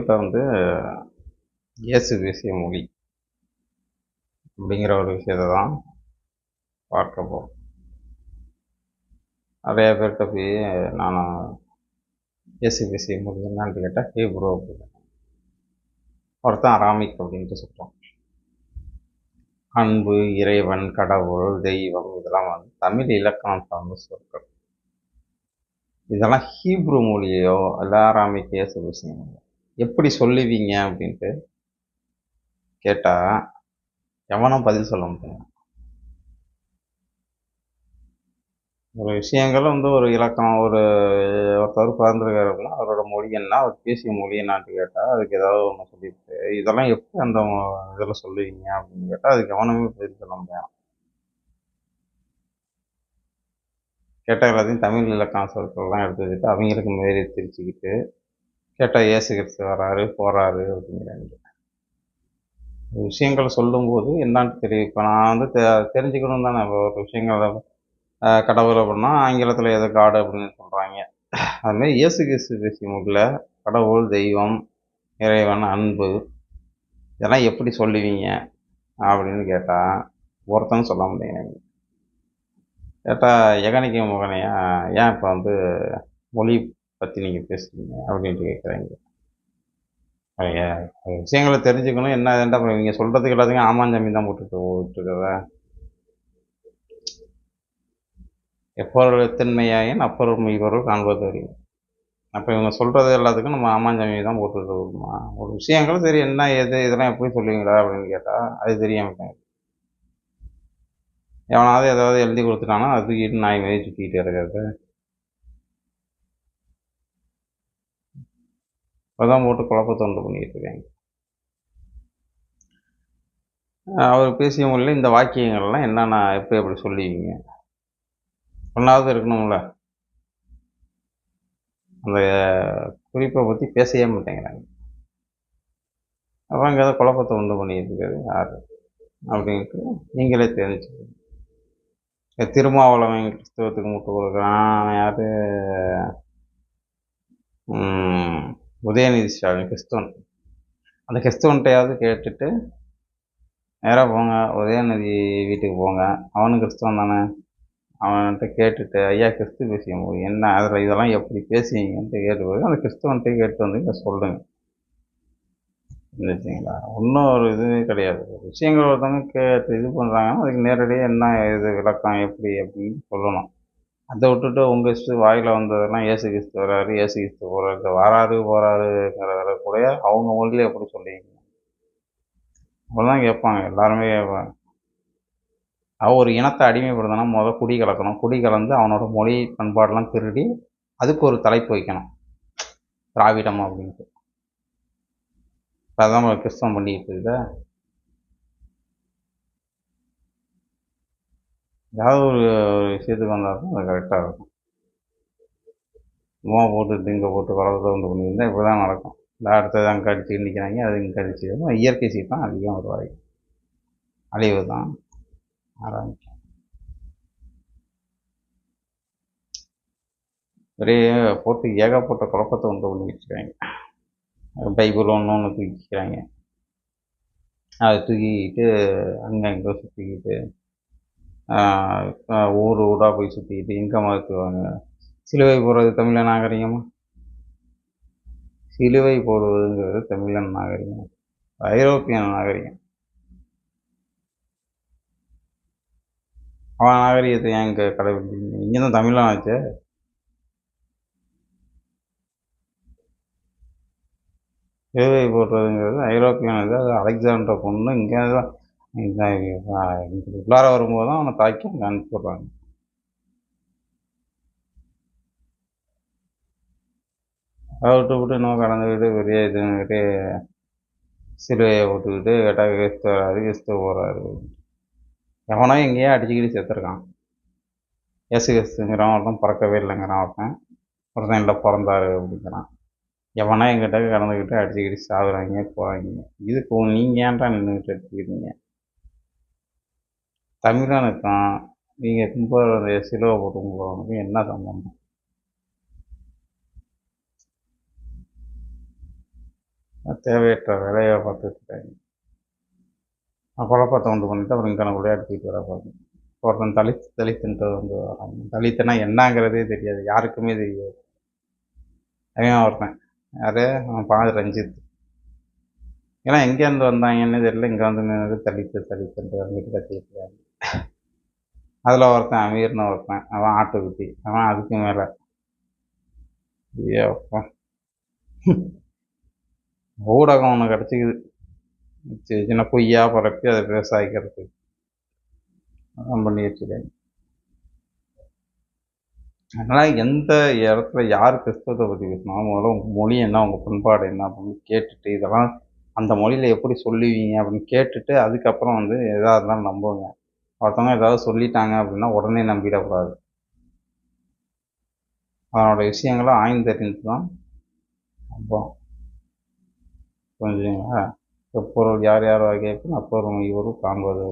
இப்போ வந்து இயேசு பேசிய மொழி அப்படிங்கிற ஒரு விஷயத்தை தான் பார்க்க போகிறோம் நிறையா பேர்கிட்ட போய் நான் இயேசு பேசிய மொழி என்னான்னு கேட்டால் ஹீப்ரோ அப்படின்னு ஒருத்தன் அராமிக் அப்படின்ட்டு சொல்கிறோம் அன்பு இறைவன் கடவுள் தெய்வம் இதெல்லாம் வந்து தமிழ் இலக்கணம் சார்ந்த சொற்கள். இதெல்லாம் ஹீப்ரு மொழியோ இல்லை அராமிக் இயேசு பேசிய மொழியோ எப்படி சொல்லுவீங்க அப்படின்ட்டு கேட்டால் எவனும் பதில் சொல்ல முடியும் ஒரு விஷயங்கள் வந்து ஒரு இலக்கணம் ஒரு ஒருத்தர் பிறந்திருக்காரு அப்படின்னா அவரோட மொழி என்ன அவர் பேசிய மொழி என்னான்ட்டு கேட்டால் அதுக்கு ஏதாவது ஒன்று சொல்லிட்டு இதெல்லாம் எப்படி அந்த இதில் சொல்லுவீங்க அப்படின்னு கேட்டால் அதுக்கு எவனுமே பதில் சொல்ல முடியும் கேட்ட எல்லாத்தையும் தமிழ் இலக்கண சொற்கள்லாம் எடுத்து வச்சுட்டு அவங்களுக்கு மாரி திரிச்சுக்கிட்டு கேட்டால் இயேசு கிறிஸ்து வராரு போகிறாரு அப்படிங்கிறாங்க விஷயங்கள் சொல்லும்போது என்னான்னு தெரியும் இப்போ நான் வந்து தெ தெரிஞ்சுக்கணும் தானே. இப்போ ஒரு விஷயங்களை கடவுள் அப்படின்னா ஆங்கிலத்தில் எது காடு அப்படின்னு சொல்கிறாங்க அதுமாரி இயேசு கிறிஸ்து பேசிய கடவுள் தெய்வம் இறைவன் அன்பு இதெல்லாம் எப்படி சொல்லுவீங்க அப்படின்னு கேட்டால் ஒருத்தங்க சொல்ல முடியாது கேட்டால் எகனிக்க முகனையா ஏன் இப்போ வந்து மொழி பற்றி நீங்கள் பேசுகிறீங்க அப்படின்ட்டு கேட்குறாங்க விஷயங்களை தெரிஞ்சுக்கணும். என்ன ஏன்டா அப்புறம் நீங்கள் சொல்கிறதுக்கு எல்லாத்துக்கும் ஆமாஞ்சாமி தான் போட்டுட்டு விட்டுருக்கத எப்பொருள் எத்தன்மையாயின் அப்பொருள் மெய்பொருள் காண்பது அறியும் அப்போ இவங்க சொல்கிறது எல்லாத்துக்கும் நம்ம ஆமாஞ்சாமி தான் போட்டுட்டு இருக்கோமா ஒரு விஷயங்களும் சரி என்ன எது இதெல்லாம் எப்படி சொல்லுவீங்களா அப்படின்னு கேட்டால் அது தெரியாமல் எவனாவது ஏதாவது எழுதி கொடுத்துட்டானா அது தூக்கிட்டு நாய் மாதிரி சுற்றிக்கிட்டு இருக்கிறது. இப்போதான் போட்டு குழப்பத்தை உண்டு பண்ணிக்கிட்டு இருக்காங்க. அவர் பேசிய மொழியில் இந்த வாக்கியங்கள்லாம் என்னென்ன எப்போ எப்படி சொல்லுவீங்க? ஒன்றாவது இருக்கணும்ல. அந்த குறிப்பை பற்றி பேசவே மாட்டேங்கிறாங்க. அப்போ அங்கே ஏதோ குழப்பத்தை உண்டு பண்ணிக்கிட்டு இருக்காரு யார்? அப்படின்ட்டு நீங்களே தெரிஞ்சுக்கணும். திருமாவளவன் கிறிஸ்தவத்துக்கு முட்டு கொடுக்குறான் யார்? உதயநிதி ஸ்டாலின் கிறிஸ்தவன். அந்த கிறிஸ்தவன்கிட்டையாவது கேட்டுட்டு நேராக போங்க உதயநிதி வீட்டுக்கு போங்க. அவனும் கிறிஸ்தவன் தானே. அவன்கிட்ட கேட்டுட்டு ஐயா கிறிஸ்து பேசிய போது என்ன அதில் இதெல்லாம் எப்படி பேசுவீங்கன்ட்டு கேட்டு போய் அந்த கிறிஸ்தவன்கிட்ட கேட்டு வந்து இங்கே சொல்லுங்கள் இருந்துச்சுங்களா ஒன்றும் ஒரு இதுவே கிடையாது. விஷயங்கள் ஒருத்தவங்க கேட்டு இது பண்ணுறாங்கன்னா அதுக்கு நேரடியாக என்ன இது விளக்கம் எப்படி அப்படின்னு சொல்லணும். அதை விட்டுட்டு உங்கள் இஷ்ட வாயில் வந்ததெல்லாம் ஏசு கிறிஸ்து வராரு ஏசு கிறிஸ்து போகிறாரு வராரு போகிறாருங்கிறத கூட அவங்க மொழியில் எப்படி சொல்லுவீங்க? அப்படிதான் கேட்பாங்க எல்லாருமே கேட்பாங்க. அவன் ஒரு இனத்தை அடிமைப்படுத்தினா முதல்ல குடி கலக்கணும். குடி கலந்து அவனோட மொழி பண்பாடெல்லாம் திருடி அதுக்கு ஒரு தலைப்பு வைக்கணும். திராவிடம் அப்படின்ட்டு. அதான் கிறிஸ்தவம் பண்ணிக்கிட்டு இருக்க ஏதாவது ஒரு விஷயத்துக்கு வந்தால் தான் அது கரெக்டாக இருக்கும். சும்மா போட்டு திங்க போட்டு வளர்த்து வந்து பண்ணியிருந்தால் இப்படி தான் நடக்கும். இந்த அடுத்தது அங்கே கடிச்சு நிற்கிறாங்க அது இங்கே கடிச்சு இயற்கை சீட்டம் அதிகம் வருவாங்க அழிவு தான் ஆரம்பிக்கும். ஒரே போட்டு ஏகப்பட்ட குழப்பத்தை உண்டு பண்ணி வச்சுக்கிறாங்க பைபிள் ஒன்று ஒன்று தூக்கிக்கிறாங்க. அதை தூக்கிக்கிட்டு அங்கே இங்கே சுற்றிக்கிட்டு ஊர் ஊராக போய் சுற்றிக்கிட்டு இன்கம் ஆக்குவாங்க சிலுவை போடுறது தமிழ நாகரிகமா? சிலுவை போடுவதுங்கிறது தமிழன் நாகரிகம். ஐரோப்பியன் நாகரிகம். அவன் நாகரிகத்தை ஏன் இங்கே கடைபிடிச்சிங்க இங்கே தான் தமிழன் ஆச்சு. சிலுவை போடுறதுங்கிறது ஐரோப்பியன் இது அது அலெக்சாண்டர் பொண்ணு இங்கே தான் உள்ளார வரும்போது தான் அவனை தாக்கி அங்கே அனுப்பிடுறாங்க அதை விட்டு விட்டு இன்னும் கடந்துக்கிட்டு பெரிய இதுங்கிட்டு சிலுவையை விட்டுக்கிட்டு கேட்டால் கிறிஸ்து வராது கிறிஸ்து போகிறாரு எவனோ எங்கேயோ அடிச்சுக்கிட்டு செத்துருக்கான். இயேசு கிறிஸ்துங்கிறவன் ஒருத்தன் பிறக்கவே இல்லைங்கிறான் ஒருத்தன். ஒருத்தன் இல்லை பிறந்தாரு அப்படிங்கிறான். எவனா எங்கிட்ட கலந்துக்கிட்டு அடிச்சுக்கிட்டு சாகுறாங்க போகிறாங்க இதுக்கு நீங்கள் ஏன்டா நின்றுக்கிட்டு எடுத்துக்கிறீங்க தமிழனுக்கும் நீங்கள் கும்பிட்ற சிலுவை போட்டு கும்பிட்றவனுக்கும் என்ன சம்பந்தம்? தேவையற்ற வேலையை பார்த்துட்டு இருக்காங்க குழப்பத்தை உண்டு பண்ணிட்டு அப்புறம் இங்கனக்குள்ளே தூக்கிட்டு வர பாருங்க. ஒருத்தன் தலித்து தலித்துன்றது வந்து வராங்க தலித்துனா என்னங்கிறதே தெரியாது. யாருக்குமே தெரியாது. அவன் ஒருத்தன். யாரு? அவன் பாதி ரஞ்சித். ஏன்னா எங்கேருந்து வந்தாங்கன்னு தெரியல. இங்கே வந்து நின்று தலித்து தலித்துன்ட்டு வந்துட்டு கத்திட்டு அதில் ஒருத்தன் அமீர்னு ஒருத்தன் அவன் ஆட்டுக்குட்டி அவன் அதுக்கு மேலே. ஊடகம் ஒன்று கிடச்சிக்குது. சின்ன சின்ன பொய்யா பரப்பி அதை விவசாயிக்கிறதுக்கு அதான் பண்ணி வச்சுருக்காங்க. அதனால் எந்த இடத்துல யார் கிறிஸ்தவத்தை பற்றி பேசினாலும் முதல்ல உங்கள் மொழி என்ன உங்கள் பண்பாடு என்ன அப்படின்னு கேட்டுட்டு இதெல்லாம் அந்த மொழியில் எப்படி சொல்லுவீங்க அப்படின்னு கேட்டுட்டு அதுக்கப்புறம் வந்து எதாக இருந்தாலும் நம்புங்க. ஒருத்தவங்க ஏதாவது சொல்லிட்டாங்க அப்படின்னா உடனே நம்பிடக்கூடாது. அதனோட விஷயங்களை ஆய்ந்தறிந்து தான் அப்போ புரிஞ்சுங்களா எப்பொருள் யார் யார் வகைக்கும் அப்பொருள் இவரும் காண்பது